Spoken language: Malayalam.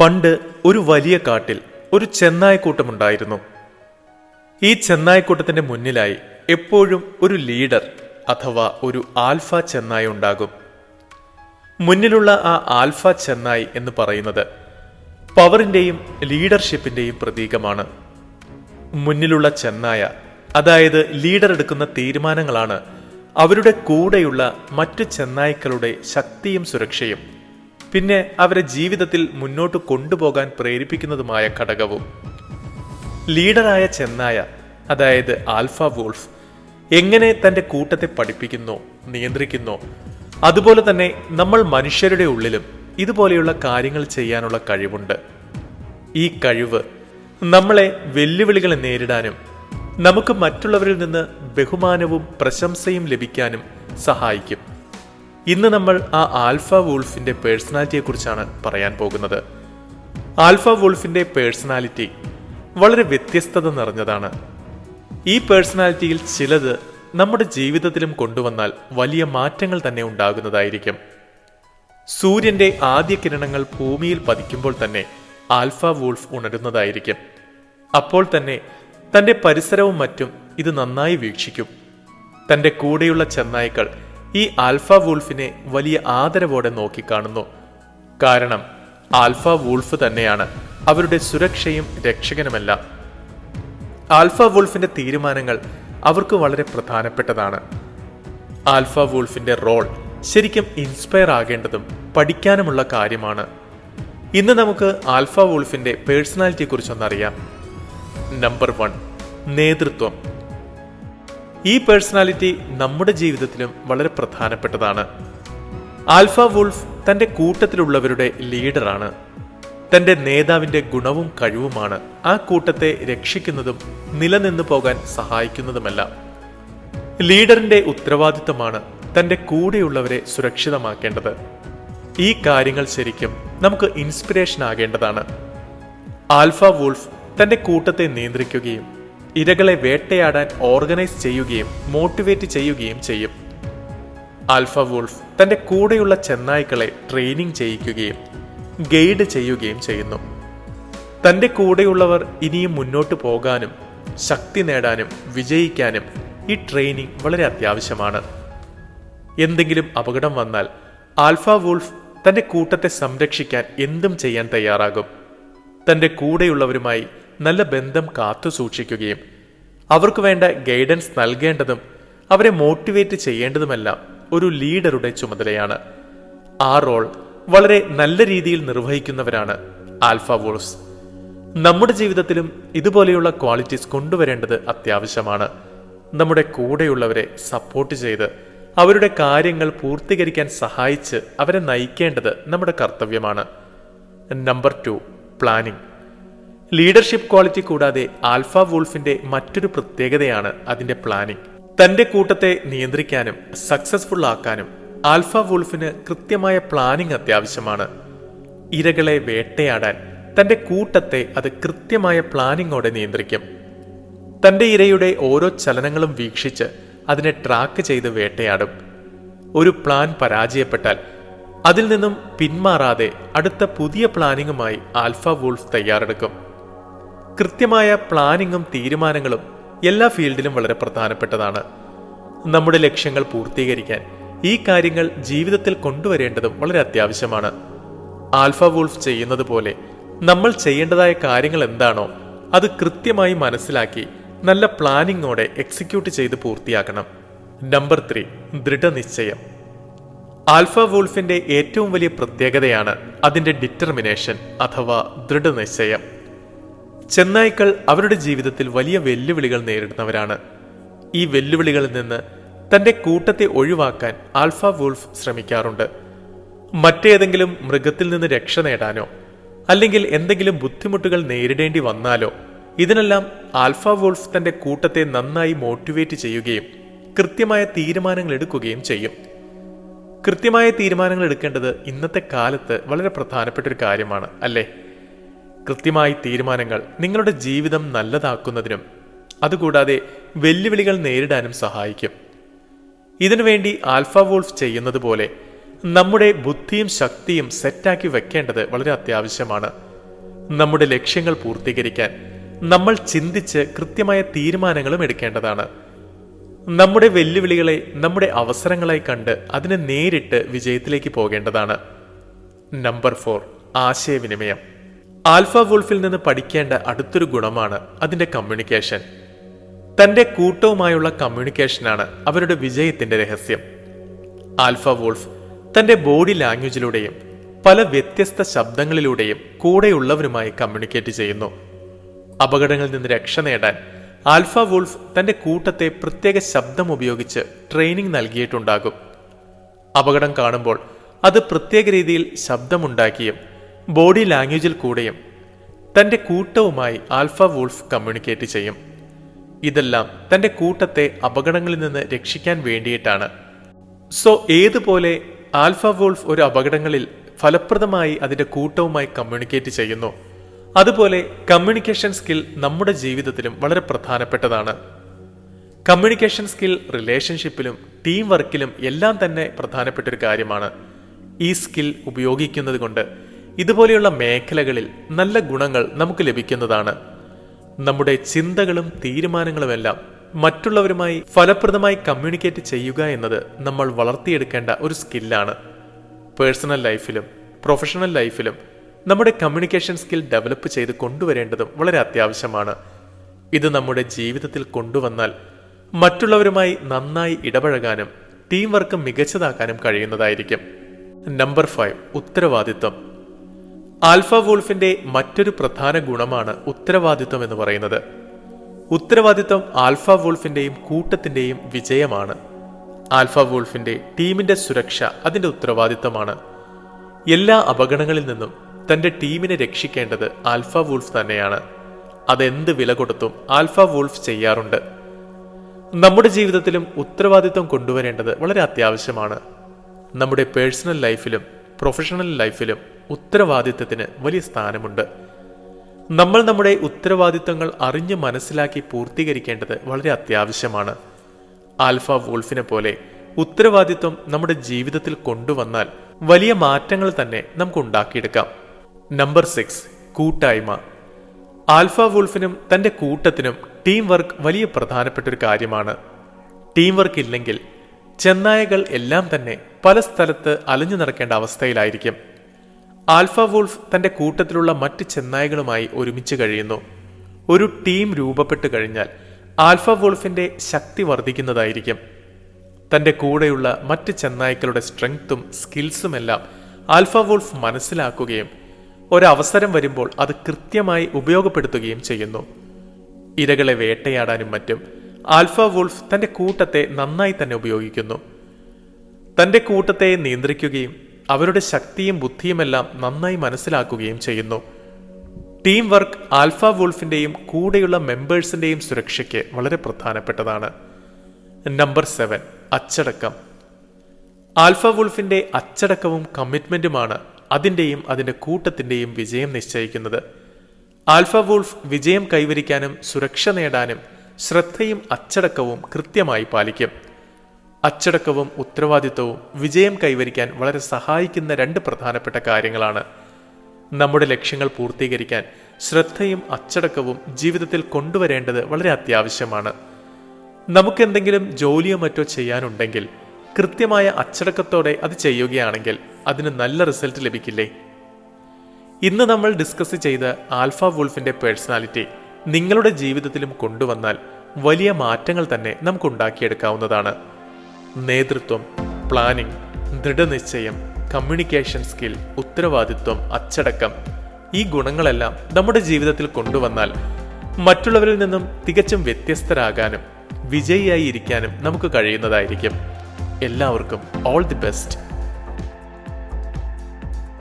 പണ്ട് ഒരു വലിയ കാട്ടിൽ ഒരു ചെന്നായക്കൂട്ടമുണ്ടായിരുന്നു. ഈ ചെന്നായക്കൂട്ടത്തിന്റെ മുന്നിലായി എപ്പോഴും ഒരു ലീഡർ അഥവാ ഒരു ആൽഫ ചെന്നായ ഉണ്ടാകും. മുന്നിലുള്ള ആ ആൽഫ ചെന്നായി എന്ന് പറയുന്നത് പവറിന്റെയും ലീഡർഷിപ്പിന്റെയും പ്രതീകമാണ്. മുന്നിലുള്ള ചെന്നായ അതായത് ലീഡർ എടുക്കുന്ന തീരുമാനങ്ങളാണ് അവരുടെ കൂടെയുള്ള മറ്റു ചെന്നായ്ക്കളുടെ ശക്തിയും സുരക്ഷയും പിന്നെ അവരെ ജീവിതത്തിൽ മുന്നോട്ട് കൊണ്ടുപോകാൻ പ്രേരിപ്പിക്കുന്നതുമായ ഘടകവും. ലീഡറായ ചെന്നായ അതായത് ആൽഫ വോൾഫ് എങ്ങനെ തന്റെ കൂട്ടത്തെ പഠിപ്പിക്കുന്നു നിയന്ത്രിക്കുന്നു അതുപോലെ തന്നെ നമ്മൾ മനുഷ്യരുടെ ഉള്ളിലും ഇതുപോലെയുള്ള കാര്യങ്ങൾ ചെയ്യാനുള്ള കഴിവുണ്ട്. ഈ കഴിവ് നമ്മളെ വെല്ലുവിളികളെ നേരിടാനും നമുക്ക് മറ്റുള്ളവരിൽ നിന്ന് ബഹുമാനവും പ്രശംസയും ലഭിക്കാനും സഹായിക്കും. ഇന്ന് നമ്മൾ ആ ആൽഫ വൂൾഫിന്റെ പേഴ്സണാലിറ്റിയെ കുറിച്ചാണ് പറയാൻ പോകുന്നത്. ആൽഫ വൂൾഫിന്റെ പേഴ്സണാലിറ്റി വളരെ വ്യത്യസ്തത നിറഞ്ഞതാണ്. ഈ പേഴ്സണാലിറ്റിയിൽ ചിലത് നമ്മുടെ ജീവിതത്തിലും കൊണ്ടുവന്നാൽ വലിയ മാറ്റങ്ങൾ തന്നെ ഉണ്ടാകുന്നതായിരിക്കും. സൂര്യന്റെ ആദ്യ കിരണങ്ങൾ ഭൂമിയിൽ പതിക്കുമ്പോൾ തന്നെ ആൽഫ വൂൾഫ് ഉണരുന്നതായിരിക്കും. അപ്പോൾ തന്നെ തന്റെ പരിസരവും മറ്റും ഇത് നന്നായി വീക്ഷിക്കും. തന്റെ കൂടെയുള്ള ചെന്നായ്ക്കൾ ഈ ആൽഫ വൂൾഫിനെ വലിയ ആദരവോടെ നോക്കിക്കാണുന്നു. കാരണം ആൽഫ വൂൾഫ് തന്നെയാണ് അവരുടെ സുരക്ഷയും രക്ഷകനുമല്ല. ആൽഫ വൂൾഫിന്റെ തീരുമാനങ്ങൾ അവർക്ക് വളരെ പ്രധാനപ്പെട്ടതാണ്. ആൽഫ വൂൾഫിന്റെ റോൾ ശരിക്കും ഇൻസ്പയർ ആകേണ്ടതും പഠിക്കാനുമുള്ള കാര്യമാണ്. ഇന്ന് നമുക്ക് ആൽഫ വൂൾഫിന്റെ പേഴ്സണാലിറ്റിയെ കുറിച്ചൊന്നറിയാം നമ്പർ വൺ നേതൃത്വം. ഈ പേഴ്സണാലിറ്റി നമ്മുടെ ജീവിതത്തിലും വളരെ പ്രധാനപ്പെട്ടതാണ്. ആൽഫ വുൾഫ് തന്റെ കൂട്ടത്തിലുള്ളവരുടെ ലീഡറാണ്. തന്റെ നേതാവിന്റെ ഗുണവും കഴിവുമാണ് ആ കൂട്ടത്തെ രക്ഷിക്കുന്നതും നിലനിന്നു പോകാൻ സഹായിക്കുന്നതുമെല്ലാം. ലീഡറിന്റെ ഉത്തരവാദിത്തമാണ് തന്റെ കൂടെയുള്ളവരെ സുരക്ഷിതമാക്കേണ്ടത്. ഈ കാര്യങ്ങൾ ശരിക്കും നമുക്ക് ഇൻസ്പിറേഷൻ ആകേണ്ടതാണ്. ആൽഫ വൂൾഫ് തന്റെ കൂട്ടത്തെ നിയന്ത്രിക്കുകയും ഇരകളെ വേട്ടയാടാൻ ഓർഗനൈസ് ചെയ്യുകയും മോട്ടിവേറ്റ് ചെയ്യുകയും ചെയ്യും. ആൽഫ വൂൾഫ് തന്റെ കൂടെയുള്ള ചെന്നായ്ക്കളെ ട്രെയിനിങ് ചെയ്യിക്കുകയും ഗൈഡ് ചെയ്യുകയും ചെയ്യുന്നു. തന്റെ കൂടെയുള്ളവർ ഇനിയും മുന്നോട്ട് പോകാനും ശക്തി നേടാനും വിജയിക്കാനും ഈ ട്രെയിനിങ് വളരെ അത്യാവശ്യമാണ്. എന്തെങ്കിലും അപകടം വന്നാൽ ആൽഫ വൂൾഫ് തന്റെ കൂട്ടത്തെ സംരക്ഷിക്കാൻ എന്തും ചെയ്യാൻ തയ്യാറാകും. തന്റെ കൂടെയുള്ളവരുമായി നല്ല ബന്ധം കാത്തു സൂക്ഷിക്കുകയും അവർക്ക് വേണ്ട ഗൈഡൻസ് നൽകേണ്ടതും അവരെ മോട്ടിവേറ്റ് ചെയ്യേണ്ടതുമെല്ലാം ഒരു ലീഡറുടെ ചുമതലയാണ്. ആ റോൾ വളരെ നല്ല രീതിയിൽ നിർവഹിക്കുന്നവരാണ് ആൽഫ വോൾസ് നമ്മുടെ ജീവിതത്തിലും ഇതുപോലെയുള്ള ക്വാളിറ്റീസ് കൊണ്ടുവരേണ്ടത് അത്യാവശ്യമാണ്. നമ്മുടെ കൂടെയുള്ളവരെ സപ്പോർട്ട് ചെയ്ത് അവരുടെ കാര്യങ്ങൾ പൂർത്തീകരിക്കാൻ സഹായിച്ച് അവരെ നയിക്കേണ്ടത് നമ്മുടെ കർത്തവ്യമാണ്. Number two planning leadership quality കൂടാതെ ആൽഫ വൂൾഫിന്റെ മറ്റൊരു പ്രത്യേകതയാണ് അതിന്റെ പ്ലാനിംഗ് തന്റെ കൂട്ടത്തെ നിയന്ത്രിക്കാനും സക്സസ്ഫുൾ ആക്കാനും ആൽഫ വൂൾഫിന് കൃത്യമായ പ്ലാനിംഗ് അത്യാവശ്യമാണ്. ഇരകളെ വേട്ടയാടാൻ തന്റെ കൂട്ടത്തെ അത് കൃത്യമായ പ്ലാനിങ്ങോടെ നിയന്ത്രിക്കും. തന്റെ ഇരയുടെ ഓരോ ചലനങ്ങളും വീക്ഷിച്ച് അതിനെ ട്രാക്ക് ചെയ്ത് വേട്ടയാടും. ഒരു പ്ലാൻ പരാജയപ്പെട്ടാൽ അതിൽ നിന്നും പിന്മാറാതെ അടുത്ത പുതിയ പ്ലാനിങ്ങുമായി ആൽഫ വൂൾഫ് തയ്യാറെടുക്കും. കൃത്യമായ പ്ലാനിങ്ങും തീരുമാനങ്ങളും എല്ലാ ഫീൽഡിലും വളരെ പ്രധാനപ്പെട്ടതാണ്. നമ്മുടെ ലക്ഷ്യങ്ങൾ പൂർത്തീകരിക്കാൻ ഈ കാര്യങ്ങൾ ജീവിതത്തിൽ കൊണ്ടുവരേണ്ടതും വളരെ അത്യാവശ്യമാണ്. ആൽഫ വൂൾഫ് ചെയ്യുന്നത് പോലെ നമ്മൾ ചെയ്യേണ്ടതായ കാര്യങ്ങൾ എന്താണോ അത് കൃത്യമായി മനസ്സിലാക്കി നല്ല പ്ലാനിങ്ങോടെ എക്സിക്യൂട്ട് ചെയ്ത് പൂർത്തിയാക്കണം. നമ്പർ ത്രീ ദൃഢനിശ്ചയം. ആൽഫ വൂൾഫിന്റെ ഏറ്റവും വലിയ പ്രത്യേകതയാണ് അതിന്റെ ഡിറ്റർമിനേഷൻ അഥവാ ദൃഢനിശ്ചയം. ചെന്നായ്ക്കൾ അവരുടെ ജീവിതത്തിൽ വലിയ വെല്ലുവിളികൾ നേരിടുന്നവരാണ്. ഈ വെല്ലുവിളികളിൽ നിന്ന് തന്റെ കൂട്ടത്തെ ഒഴിവാക്കാൻ ആൽഫ വൂൾഫ് ശ്രമിക്കാറുണ്ട്. മറ്റേതെങ്കിലും മൃഗത്തിൽ നിന്ന് രക്ഷ നേടാനോ അല്ലെങ്കിൽ എന്തെങ്കിലും ബുദ്ധിമുട്ടുകൾ നേരിടേണ്ടി വന്നാലോ ഇതിനെല്ലാം ആൽഫ വൂൾഫ് തന്റെ കൂട്ടത്തെ നന്നായി മോട്ടിവേറ്റ് ചെയ്യുകയും കൃത്യമായ തീരുമാനങ്ങൾ എടുക്കുകയും ചെയ്യും. കൃത്യമായ തീരുമാനങ്ങൾ എടുക്കേണ്ടത് ഇന്നത്തെ കാലത്ത് വളരെ പ്രധാനപ്പെട്ട ഒരു കാര്യമാണ് അല്ലേ? കൃത്യമായി തീരുമാനങ്ങൾ നിങ്ങളുടെ ജീവിതം നല്ലതാക്കുന്നതിനും അതുകൂടാതെ വെല്ലുവിളികൾ നേരിടാനും സഹായിക്കും. ഇതിനുവേണ്ടി ആൽഫ വോൾഫ് ചെയ്യുന്നത് പോലെ നമ്മുടെ ബുദ്ധിയും ശക്തിയും സെറ്റാക്കി വെക്കേണ്ടത് വളരെ അത്യാവശ്യമാണ്. നമ്മുടെ ലക്ഷ്യങ്ങൾ പൂർത്തീകരിക്കാൻ നമ്മൾ ചിന്തിച്ച് കൃത്യമായ തീരുമാനങ്ങളും എടുക്കേണ്ടതാണ്. നമ്മുടെ വെല്ലുവിളികളെ നമ്മുടെ അവസരങ്ങളായി കണ്ട് അതിനെ നേരിട്ട് വിജയത്തിലേക്ക് പോകേണ്ടതാണ്. നമ്പർ ഫോർ ആശയവിനിമയം. ആൽഫ വുൾഫിൽ നിന്ന് പഠിക്കേണ്ട അടുത്തൊരു ഗുണമാണ് അതിന്റെ കമ്മ്യൂണിക്കേഷൻ തന്റെ കൂട്ടവുമായുള്ള കമ്മ്യൂണിക്കേഷനാണ് അവരുടെ വിജയത്തിന്റെ രഹസ്യം. ആൽഫ വുൾഫ് തന്റെ ബോഡി ലാംഗ്വേജിലൂടെയും പല വ്യത്യസ്ത ശബ്ദങ്ങളിലൂടെയും കൂടെയുള്ളവരുമായി കമ്മ്യൂണിക്കേറ്റ് ചെയ്യുന്നു. അപകടങ്ങളിൽ നിന്ന് രക്ഷ നേടാൻ ആൽഫ വുൾഫ് തന്റെ കൂട്ടത്തെ പ്രത്യേക ശബ്ദം ഉപയോഗിച്ച് ട്രെയിനിങ് നൽകിയിട്ടുണ്ടാകും. അപകടം കാണുമ്പോൾ അത് പ്രത്യേക രീതിയിൽ ശബ്ദമുണ്ടാക്കിയും ബോഡി ലാംഗ്വേജിൽ കൂടെയും തന്റെ കൂട്ടവുമായി ആൽഫ വോൾഫ് കമ്മ്യൂണിക്കേറ്റ് ചെയ്യും. ഇതെല്ലാം തന്റെ കൂട്ടത്തെ അപകടങ്ങളിൽ നിന്ന് രക്ഷിക്കാൻ വേണ്ടിയിട്ടാണ്. സോ ഏതുപോലെ ആൽഫ വോൾഫ് ഒരു അപകടങ്ങളിൽ ഫലപ്രദമായി അതിന്റെ കൂട്ടവുമായി കമ്മ്യൂണിക്കേറ്റ് ചെയ്യുന്നു. അതുപോലെ കമ്മ്യൂണിക്കേഷൻ സ്കിൽ നമ്മുടെ ജീവിതത്തിലും വളരെ പ്രധാനപ്പെട്ടതാണ്. കമ്മ്യൂണിക്കേഷൻ സ്കിൽ റിലേഷൻഷിപ്പിലും ടീം വർക്കിലും എല്ലാം തന്നെ പ്രധാനപ്പെട്ട ഒരു കാര്യമാണ്. ഈ സ്കിൽ ഉപയോഗിക്കുന്നത് കൊണ്ട് ഇതുപോലെയുള്ള മേഖലകളിൽ നല്ല ഗുണങ്ങൾ നമുക്ക് ലഭിക്കുന്നതാണ്. നമ്മുടെ ചിന്തകളും തീരുമാനങ്ങളുമെല്ലാം മറ്റുള്ളവരുമായി ഫലപ്രദമായി കമ്മ്യൂണിക്കേറ്റ് ചെയ്യുക എന്നത് നമ്മൾ വളർത്തിയെടുക്കേണ്ട ഒരു സ്കില്ലാണ്. പേഴ്സണൽ ലൈഫിലും പ്രൊഫഷണൽ ലൈഫിലും നമ്മുടെ കമ്മ്യൂണിക്കേഷൻ സ്കിൽ ഡെവലപ്പ് ചെയ്ത് കൊണ്ടുവരേണ്ടതും വളരെ അത്യാവശ്യമാണ്. ഇത് നമ്മുടെ ജീവിതത്തിൽ കൊണ്ടുവന്നാൽ മറ്റുള്ളവരുമായി നന്നായി ഇടപഴകാനും ടീം വർക്ക് മികച്ചതാക്കാനും കഴിയുന്നതായിരിക്കും. നമ്പർ ഫൈവ് ഉത്തരവാദിത്വം. ആൽഫ വോൾഫിന്റെ മറ്റൊരു പ്രധാന ഗുണമാണ് ഉത്തരവാദിത്വം എന്ന് പറയുന്നത്. ഉത്തരവാദിത്വം ആൽഫ വോൾഫിന്റെയും കൂട്ടത്തിന്റെയും വിജയമാണ്. ആൽഫ വോൾഫിന്റെ ടീമിന്റെ സുരക്ഷ അതിന്റെ ഉത്തരവാദിത്തമാണ് എല്ലാ അപകടങ്ങളിൽ നിന്നും തന്റെ ടീമിനെ രക്ഷിക്കേണ്ടത് ആൽഫ വൂൾഫ് തന്നെയാണ്. അതെന്ത് വില കൊടുത്തും ആൽഫ വൂൾഫ് ചെയ്യാറുണ്ട്. നമ്മുടെ ജീവിതത്തിലും ഉത്തരവാദിത്വം കൊണ്ടുവരേണ്ടത് വളരെ അത്യാവശ്യമാണ്. നമ്മുടെ പേഴ്സണൽ ലൈഫിലും പ്രൊഫഷണൽ ലൈഫിലും ഉത്തരവാദിത്തത്തിന് വലിയ സ്ഥാനമുണ്ട്. നമ്മൾ നമ്മുടെ ഉത്തരവാദിത്തങ്ങൾ അറിഞ്ഞ് മനസ്സിലാക്കി പൂർത്തീകരിക്കേണ്ടത് വളരെ അത്യാവശ്യമാണ്. ആൽഫ വോൾഫിനെ പോലെ ഉത്തരവാദിത്വം നമ്മുടെ ജീവിതത്തിൽ കൊണ്ടുവന്നാൽ വലിയ മാറ്റങ്ങൾ തന്നെ നമുക്ക് ഉണ്ടാക്കിയെടുക്കാം. നമ്പർ സിക്സ് കൂട്ടായ്മ. ആൽഫ വോൾഫിനും തന്റെ കൂട്ടത്തിനും ടീം വർക്ക് വലിയ പ്രധാനപ്പെട്ട ഒരു കാര്യമാണ്. ടീം വർക്ക് ഇല്ലെങ്കിൽ ചെന്നായകൾ എല്ലാം തന്നെ പല സ്ഥലത്ത് അലഞ്ഞു നടക്കേണ്ട അവസ്ഥയിലായിരിക്കും. ആൽഫ വൂൾഫ് തന്റെ കൂട്ടത്തിലുള്ള മറ്റ് ചെന്നായകളുമായി ഒരുമിച്ച് കഴിയുന്നു. ഒരു ടീം രൂപപ്പെട്ടു കഴിഞ്ഞാൽ ആൽഫ വൂൾഫിന്റെ ശക്തി വർദ്ധിക്കുന്നതായിരിക്കും. തന്റെ കൂടെയുള്ള മറ്റ് ചെന്നായ്ക്കളുടെ സ്ട്രെങ്ത്തും സ്കിൽസും എല്ലാം ആൽഫ വൂൾഫ് മനസ്സിലാക്കുകയും ഒരവസരം വരുമ്പോൾ അത് കൃത്യമായി ഉപയോഗപ്പെടുത്തുകയും ചെയ്യുന്നു. ഇരകളെ വേട്ടയാടാനും മറ്റും ആൽഫ വൂൾഫ് തന്റെ കൂട്ടത്തെ നന്നായി തന്നെ ഉപയോഗിക്കുന്നു. തന്റെ കൂട്ടത്തെ നിയന്ത്രിക്കുകയും അവരുടെ ശക്തിയും ബുദ്ധിയുമെല്ലാം നന്നായി മനസ്സിലാക്കുകയും ചെയ്യുന്നു. ടീം വർക്ക് ആൽഫ വൂൾഫിന്റെയും കൂടെയുള്ള മെമ്പേഴ്സിന്റെയും സുരക്ഷയ്ക്ക് വളരെ പ്രധാനപ്പെട്ടതാണ്. നമ്പർ സെവൻ അച്ചടക്കം. ആൽഫ വൂൾഫിന്റെ അച്ചടക്കവും കമ്മിറ്റ്മെന്റുമാണ് അതിന്റെയും അതിന്റെ കൂട്ടത്തിന്റെയും വിജയം നിശ്ചയിക്കുന്നത്. ആൽഫ വൂൾഫ് വിജയം കൈവരിക്കാനും സുരക്ഷ നേടാനും ശ്രദ്ധയും അച്ചടക്കവും കൃത്യമായി പാലിക്കും. അച്ചടക്കവും ഉത്തരവാദിത്വവും വിജയം കൈവരിക്കാൻ വളരെ സഹായിക്കുന്ന രണ്ട് പ്രധാനപ്പെട്ട കാര്യങ്ങളാണ്. നമ്മുടെ ലക്ഷ്യങ്ങൾ പൂർത്തീകരിക്കാൻ ശ്രദ്ധയും അച്ചടക്കവും ജീവിതത്തിൽ കൊണ്ടുവരേണ്ടത് വളരെ അത്യാവശ്യമാണ്. നമുക്കെന്തെങ്കിലും ജോലിയോ മറ്റോ ചെയ്യാനുണ്ടെങ്കിൽ കൃത്യമായ അച്ചടക്കത്തോടെ അത് ചെയ്യുകയാണെങ്കിൽ അതിന് നല്ല റിസൾട്ട് ലഭിക്കില്ലേ? ഇന്ന് നമ്മൾ ഡിസ്കസ് ചെയ്ത ആൽഫ വുൾഫിന്റെ പേഴ്സണാലിറ്റി നിങ്ങളുടെ ജീവിതത്തിലും കൊണ്ടുവന്നാൽ വലിയ മാറ്റങ്ങൾ തന്നെ നമുക്ക് ഉണ്ടാക്കിയെടുക്കാവുന്നതാണ്. നേതൃത്വം പ്ലാനിംഗ് ദൃഢനിശ്ചയം കമ്മ്യൂണിക്കേഷൻ സ്കിൽ ഉത്തരവാദിത്വം അച്ചടക്കം ഈ ഗുണങ്ങളെല്ലാം നമ്മുടെ ജീവിതത്തിൽ കൊണ്ടുവന്നാൽ മറ്റുള്ളവരിൽ നിന്നും തികച്ചും വ്യത്യസ്തരാകാനും വിജയിയായി ഇരിക്കാനും നമുക്ക് കഴിയുന്നതായിരിക്കും. എല്ലാവർക്കും ഓൾ ദി ബെസ്റ്റ്